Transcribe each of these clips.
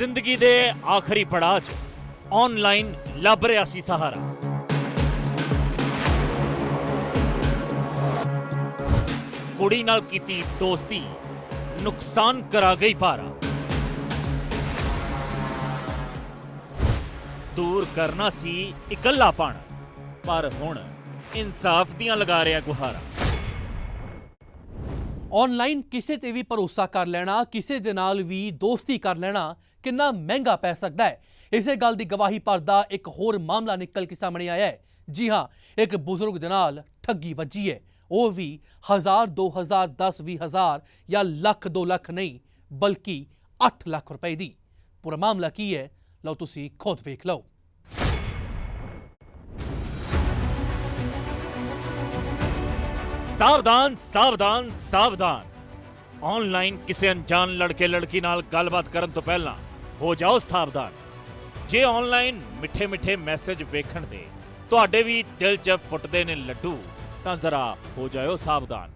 ਜ਼ਿੰਦਗੀ ਦੇ ਆਖਰੀ ਪੜਾਅ 'ਚ ਆਨਲਾਈਨ ਲੱਭ ਰਿਹਾ ਸੀ ਸਹਾਰਾ। ਕੁੜੀ ਨਾਲ ਕੀਤੀ ਦੋਸਤੀ, ਨੁਕਸਾਨ ਕਰਾ ਗਈ ਭਾਰਾ। ਦੂਰ ਕਰਨਾ ਸੀ ਇਕੱਲਾਪਣ, ਪਰ ਹੁਣ ਇਨਸਾਫ ਦੀਆਂ ਲਗਾ ਰਿਹਾ ਗੁਹਾਰਾ। ਆਨਲਾਈਨ ਕਿਸੇ ਤੇ ਵੀ ਭਰੋਸਾ ਕਰ ਲੈਣਾ, ਕਿਸੇ ਦੇ ਨਾਲ ਵੀ ਦੋਸਤੀ ਕਰ ਲੈਣਾ ਕਿੰਨਾ ਮਹਿੰਗਾ ਪੈ ਸਕਦਾ ਹੈ। ਇਸੇ ਗੱਲ ਦੀ ਗਵਾਹੀ ਭਰਦਾ ਇੱਕ ਹੋਰ ਮਾਮਲਾ ਨਿਕਲ ਕੇ ਸਾਹਮਣੇ ਆਇਆ ਹੈ। ਜੀ ਹਾਂ, ਇੱਕ ਬਜ਼ੁਰਗ ਦੇ ਨਾਲ ਠੱਗੀ ਵੱਜੀ ਹੈ। ਉਹ ਵੀ 1000 2000 10 20000 ਜਾਂ ਲੱਖ 2 ਲੱਖ ਨਹੀਂ, ਬਲਕਿ 8 ਲੱਖ ਰੁਪਏ ਦੀ। ਪੂਰਾ ਮਾਮਲਾ ਕੀ ਹੈ? ਲਓ ਤੁਸੀਂ ਖੁਦ ਵੇਖ ਲਓ। ਸਾਵਧਾਨ ਸਾਵਧਾਨ ਸਾਵਧਾਨ। ਆਨਲਾਈਨ ਕਿਸੇ ਅਣਜਾਣ ਲੜਕੇ, ਲੜਕੀ ਨਾਲ ਗੱਲਬਾਤ ਕਰਨ ਤੋਂ ਪਹਿਲਾਂ ਹੋ ਜਾਓ ਸਾਵਧਾਨ। ਜੇ ਆਨਲਾਈਨ ਮਿੱਠੇ ਮਿੱਠੇ ਮੈਸੇਜ ਵੇਖਣ ਦੇ ਤੁਹਾਡੇ ਵੀ ਦਿਲ 'ਚ ਫੁੱਟਦੇ ਨੇ ਲੱਡੂ, ਤਾਂ ਜ਼ਰਾ ਹੋ ਜਾਓ ਸਾਵਧਾਨ।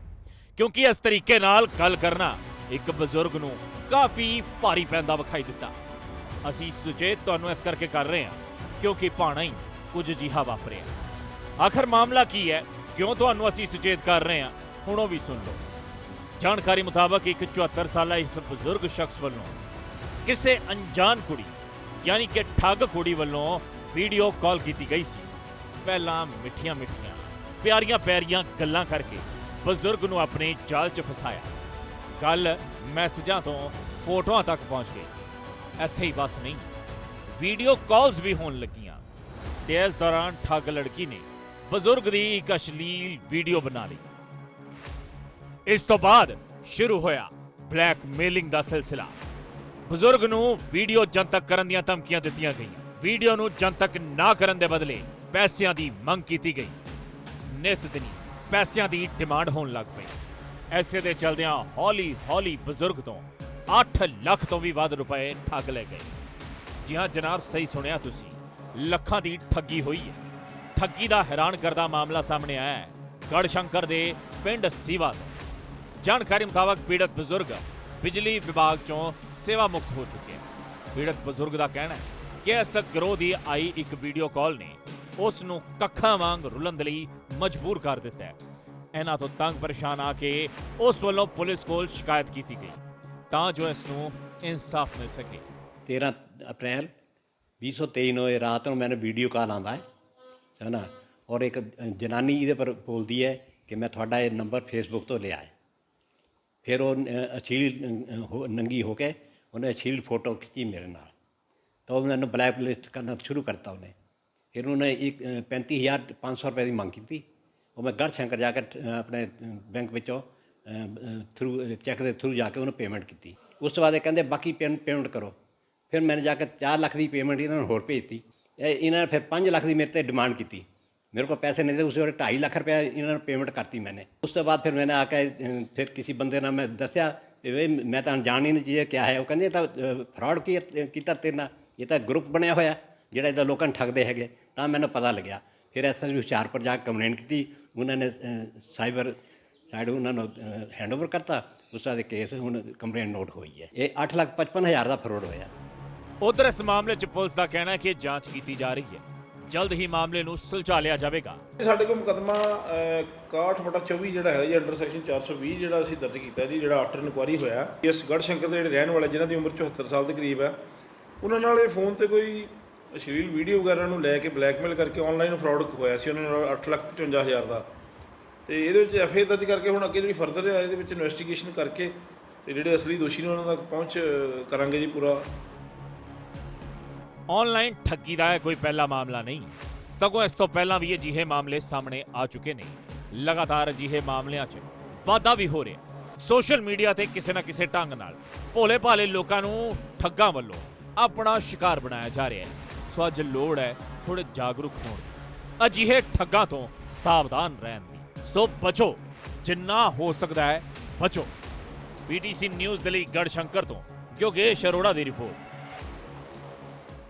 ਕਿਉਂਕਿ ਇਸ ਤਰੀਕੇ ਨਾਲ ਗੱਲ ਕਰਨਾ ਇੱਕ ਬਜ਼ੁਰਗ ਨੂੰ ਕਾਫੀ ਭਾਰੀ ਪੈਂਦਾ ਵਿਖਾਈ ਦਿੱਤਾ। ਅਸੀਂ ਸੁਚੇਤ ਤੁਹਾਨੂੰ ਇਸ ਕਰਕੇ ਕਰ ਰਹੇ ਹਾਂ ਕਿਉਂਕਿ ਭਾਣਾ ਹੀ ਕੁਝ ਜਿਹਾ ਵਾਪਰਿਆ। ਆਖਰ ਮਾਮਲਾ ਕੀ ਹੈ? ਕਿਉਂ ਤੁਹਾਨੂੰ ਅਸੀਂ ਸੁਚੇਤ ਕਰ ਰਹੇ ਹਾਂ? ਹੁਣ ਉਹ ਵੀ ਸੁਣ ਲਓ। ਜਾਣਕਾਰੀ ਮੁਤਾਬਕ ਇੱਕ 74 ਸਾਲਾ ਇਸ ਬਜ਼ੁਰਗ ਸ਼ਖਸ ਵੱਲੋਂ ਕਿਸੇ ਅਣਜਾਣ ਕੁੜੀ, ਯਾਨੀ ਕਿ ਠੱਗ ਕੁੜੀ ਵੱਲੋਂ ਵੀਡੀਓ ਕਾਲ ਕੀਤੀ ਗਈ ਸੀ। ਪਹਿਲਾਂ ਮਿੱਠੀਆਂ ਮਿੱਠੀਆਂ, ਪਿਆਰੀਆਂ ਪਿਆਰੀਆਂ ਗੱਲਾਂ ਕਰਕੇ ਬਜ਼ੁਰਗ ਨੂੰ ਆਪਣੇ ਜਾਲ 'ਚ ਫਸਾਇਆ। ਗੱਲ ਮੈਸੇਜਾਂ ਤੋਂ ਫੋਟੋਆਂ ਤੱਕ ਪਹੁੰਚ ਗਈ ਇੱਥੇ ਹੀ ਬਸ ਨਹੀਂ, ਵੀਡੀਓ ਕਾਲਸ ਵੀ ਹੋਣ ਲੱਗੀਆਂ। ਤੇ ਇਸ ਦੌਰਾਨ ਠੱਗ ਲੜਕੀ ਨੇ ਬਜ਼ੁਰਗ ਦੀ ਇੱਕ ਅਸ਼ਲੀਲ ਵੀਡੀਓ ਬਣਾ ਲਈ। ਇਸ ਤੋਂ ਬਾਅਦ ਸ਼ੁਰੂ ਹੋਇਆ ਬਲੈਕਮੇਲਿੰਗ ਦਾ ਸਿਲਸਿਲਾ। ਬਜ਼ੁਰਗ ਨੂੰ ਵੀਡੀਓ ਜਨਤਕ ਕਰਨ ਦੀਆਂ ਧਮਕੀਆਂ ਦਿੱਤੀਆਂ ਗਈਆਂ। ਵੀਡੀਓ ਨੂੰ ਜਨਤਕ ਨਾ ਕਰਨ ਦੇ ਬਦਲੇ ਪੈਸਿਆਂ ਦੀ ਮੰਗ ਕੀਤੀ ਗਈ। ਨਿਤ ਦਿਨੀ ਪੈਸਿਆਂ ਦੀ ਡਿਮਾਂਡ ਹੋਣ ਲੱਗ ਪਈ। ਐਸੇ ਦੇ ਚਲਦਿਆਂ ਹੌਲੀ ਹੌਲੀ ਬਜ਼ੁਰਗ ਤੋਂ 8 ਲੱਖ ਤੋਂ ਵੀ ਵੱਧ ਰੁਪਏ ਠੱਗ ਲਏ ਗਏ। ਜੀ ਹਾਂ ਜਨਾਬ, ਸਹੀ ਸੁਣਿਆ ਤੁਸੀਂ। ਲੱਖਾਂ ਦੀ ਠੱਗੀ ਹੋਈ ਹੈ। ਠੱਗੀ ਦਾ ਹੈਰਾਨ ਕਰਦਾ ਮਾਮਲਾ ਸਾਹਮਣੇ ਆਇਆ ਹੈ। ਗੜਸ਼ੰਕਰ ਦੇ ਪਿੰਡ ਸੀਵਾ ਤੋਂ। ਜਾਣਕਾਰੀ ਮੁਤਾਬਕ ਪੀੜਤ ਬਜ਼ੁਰਗ ਬਿਜਲੀ ਵਿਭਾਗ ਚੋਂ ਸੇਵਾ ਮੁਕਤ ਹੋ ਚੁੱਕੇ ਹਨ। ਪੀੜਤ ਬਜ਼ੁਰਗ ਦਾ ਕਹਿਣਾ ਹੈ ਕਿ ਇਸ ਗਰੋਹ ਦੀ ਆਈ ਇੱਕ ਵੀਡੀਓ ਕਾਲ ਨੇ ਉਸ ਨੂੰ ਕੱਖਾਂ ਵਾਂਗ ਰੁਲਣ ਦੇ ਲਈ ਮਜਬੂਰ ਕਰ ਦਿੱਤਾ ਹੈ। ਇਹਨਾਂ ਤੋਂ ਤੰਗ ਪਰੇਸ਼ਾਨ ਆ ਕੇ ਉਸ ਵੱਲੋਂ ਪੁਲਿਸ ਕੋਲ ਸ਼ਿਕਾਇਤ ਕੀਤੀ ਗਈ। ਤਾਂ ਜੋ ਇਸ ਨੂੰ ਇਨਸਾਫ ਮਿਲ ਸਕੇ। 13 ਅਪ੍ਰੈਲ 2023 ਨੂੰ ਇਹ ਰਾਤ ਨੂੰ ਮੈਨੂੰ ਵੀਡੀਓ ਕਾਲ ਆਉਂਦਾ ਹੈ। ਹੈ ਨਾ? ਔਰ ਇੱਕ ਜਨਾਨੀ ਇਹਦੇ ਪਰ ਬੋਲਦੀ ਹੈ ਕਿ ਮੈਂ ਤੁਹਾਡਾ ਇਹ ਨੰਬਰ ਫੇਸਬੁੱਕ ਤੋਂ ਲਿਆ ਹੈ। ਫਿਰ ਉਹ ਅ, ਅਸ਼ਲੀਲ ਹੋ- ਨੰਗੀ ਹੋ ਕੇ ਉਹਨੇ ਅਸ਼ਲੀਲ ਫੋਟੋ ਖਿੱਚੀ ਮੇਰੇ ਨਾਲ। ਤਾਂ ਉਹ ਮੈਨੂੰ ਬਲੈਕਲਿਸਟ ਕਰਨਾ ਸ਼ੁਰੂ ਕਰਤਾ ਉਹਨੇ। ਫਿਰ ਉਹਨੇ ਇੱਕ ਅ, 35500 ਰੁਪਏ ਦੀ ਮੰਗ ਕੀਤੀ। ਉਹ ਮੈਂ ਗੜ ਸ਼ੰਕਰ ਜਾ ਕੇ ਆਪਣੇ ਬੈਂਕ ਵਿੱਚੋਂ ਥਰੂ ਚੈੱਕ ਦੇ ਥਰੂ ਜਾ ਕੇ ਉਹਨੂੰ ਪੇਮੈਂਟ ਕੀਤੀ। ਉਸ ਤੋਂ ਬਾਅਦ ਇਹ ਕਹਿੰਦੇ ਬਾਕੀ ਪੇਮੈਂਟ ਕਰੋ। ਫਿਰ ਮੈंने ਜਾ ਕੇ 4 ਲੱਖ ਦੀ ਪੇਮੈਂਟ ਇਹਨਾਂ ਨੂੰ ਹੋਰ ਭੇਜਤੀ ਇਹ ਇਹਨਾਂ ਨੇ ਫਿਰ 5 ਲੱਖ ਦੀ ਮੇਰੇ ਤੇ ਡਿਮਾਂਡ ਕੀਤੀ। ਮੇਰੇ ਕੋਲ ਪੈਸੇ ਨਹੀਂ थे ਉਸੇ ਵੇਲੇ 2.5 ਲੱਖ ਰੁਪਏ ਇਹਨਾਂ ਨੂੰ ਪੇਮੈਂਟ ਕਰਤੀ ਮੈਨੇ। ਉਸ ਤੋਂ ਬਾਅਦ ਫਿਰ ਮੈਨੇ ਆ ਕੇ ਫਿਰ ਕਿਸੇ ਬੰਦੇ ਨਾਲ ਮੈਂ ਦੱਸਿਆ ਇਹ ਮੈਂ ਤਾਂ ਜਾਣ ਹੀ ਨਹੀਂ ਜੀ, ਇਹ ਕੀ ਹੈ? ਉਹ ਕਹਿੰਦੇ ਤਾਂ ਫਰਾਡ ਕੀਤਾ ਤੇਰੇ ਨਾਲ? ਇਹ ਤਾਂ ਗਰੁੱਪ ਬਣਿਆ ਹੋਇਆ, ਜਿਹੜਾ ਇਹਦਾ ਲੋਕਾਂ ਨੂੰ ਠੱਗਦੇ ਹੈਗੇ। ਤਾਂ ਮੈਨੂੰ ਪਤਾ ਲੱਗਿਆ। ਫਿਰ ਐਸਐਸਪੀ ਹੁਸ਼ਿਆਰਪੁਰ ਜਾ ਕੇ ਕੰਪਲੇਂਟ ਕੀਤੀ। ਉਹਨਾਂ ਨੇ ਸਾਈਬਰ ਸਾਈਡ ਉਹਨਾਂ ਨੂੰ ਹੈਂਡਓਵਰ ਕਰਤਾ। ਉਸ ਕੇਸ ਹੁਣ ਕੰਪਲੇਂਟ ਨੋਟ ਹੋਈ ਹੈ। ਇਹ 8 ਲੱਖ 55 ਹਜ਼ਾਰ ਦਾ ਫਰੋਡ ਹੋਇਆ। ਉਧਰ ਇਸ ਮਾਮਲੇ 'ਚ ਪੁਲਿਸ ਦਾ ਕਹਿਣਾ ਹੈ ਕਿ ਜਾਂਚ ਕੀਤੀ ਜਾ ਰਹੀ ਹੈ। ਜਲਦ ਹੀ ਮਾਮਲੇ ਨੂੰ ਸੁਲਝਾ ਲਿਆ ਜਾਵੇਗਾ। ਸਾਡੇ ਕੋਲ ਮੁਕਦਮਾ 61/24 ਜਿਹੜਾ ਹੈ ਜੀ ਅੰਡਰ ਸੈਕਸ਼ਨ 420 ਜਿਹੜਾ ਅਸੀਂ ਦਰਜ ਕੀਤਾ ਜੀ, ਜਿਹੜਾ ਆਫਟਰ ਇਨਕੁਆਰੀ ਹੋਇਆ। ਇਸ ਗੜਸ਼ੰਕਰ ਦੇ ਜਿਹੜੇ ਰਹਿਣ ਵਾਲੇ, ਜਿਨ੍ਹਾਂ ਦੀ ਉਮਰ 74 ਸਾਲ ਦੇ ਕਰੀਬ ਹੈ, ਉਹਨਾਂ ਨਾਲ ਇਹ ਫੋਨ ਤੇ ਕੋਈ ਅਸ਼ਲੀਲ ਵੀਡੀਓ ਵਗੈਰਾ ਨੂੰ ਲੈ ਕੇ ਬਲੈਕਮੇਲ ਕਰਕੇ ਆਨਲਾਈਨ ਫਰਾਡ ਹੋਇਆ ਸੀ, ਉਹਨਾਂ ਨਾਲ 855000 ਦਾ। ਤੇ ਇਹਦੇ ਵਿੱਚ ਐਫਏ ਦਰਜ ਕਰਕੇ ਹੁਣ ਅੱਗੇ ਜਿਹੜੀ ਫਰਦਰ ਹੈ, ਇਹਦੇ ਵਿੱਚ ਇਨਵੈਸਟੀਗੇਸ਼ਨ ਕਰਕੇ ਤੇ ਜਿਹੜੇ ਅਸਲੀ ਦੋਸ਼ੀ ਨੇ ਉਹਨਾਂ ਤੱਕ ਪਹੁੰਚ ਕਰਾਂਗੇ ਜੀ ਪੂਰਾ ਆਨਲਾਈਨ ਠੱਗੀ ਦਾ ਕੋਈ ਪਹਿਲਾ ਮਾਮਲਾ ਨਹੀਂ। ਸਗੋਂ ਇਸ ਤੋਂ ਪਹਿਲਾਂ ਵੀ ਅਜਿਹੇ ਮਾਮਲੇ ਸਾਹਮਣੇ ਆ ਚੁੱਕੇ ਨੇ। ਲਗਾਤਾਰ ਅਜਿਹੇ ਮਾਮਲਿਆਂ 'ਚ ਵਾਧਾ ਵੀ ਹੋ ਰਿਹਾ। ਸੋਸ਼ਲ ਮੀਡੀਆ ਤੇ ਕਿਸੇ ਨਾ ਕਿਸੇ ਢੰਗ ਨਾਲ ਭੋਲੇ ਭਾਲੇ ਲੋਕਾਂ ਨੂੰ ਠੱਗਾਂ ਵੱਲੋਂ ਆਪਣਾ ਸ਼ਿਕਾਰ ਬਣਾਇਆ ਜਾ ਰਿਹਾ ਹੈ। ਸੋ ਅੱਜ ਲੋੜ ਹੈ ਥੋੜੇ ਜਾਗਰੂਕ ਹੋਣ ਦੀ। ਅਜਿਹੇ ਠੱਗਾਂ ਤੋਂ ਸਾਵਧਾਨ ਰਹਿਣ ਦੀ। ਸੋ ਬਚੋ। ਜਿੰਨਾ ਹੋ ਸਕਦਾ ਹੈ, ਬਚੋ। ਪੀਟੀਸੀ ਨਿਊਜ਼ ਦੇ ਲਈ ਗੜਸ਼ੰਕਰ ਤੋਂ ਯੋਗੇਸ਼ ਅਰੋੜਾ ਦੀ ਰਿਪੋਰਟ।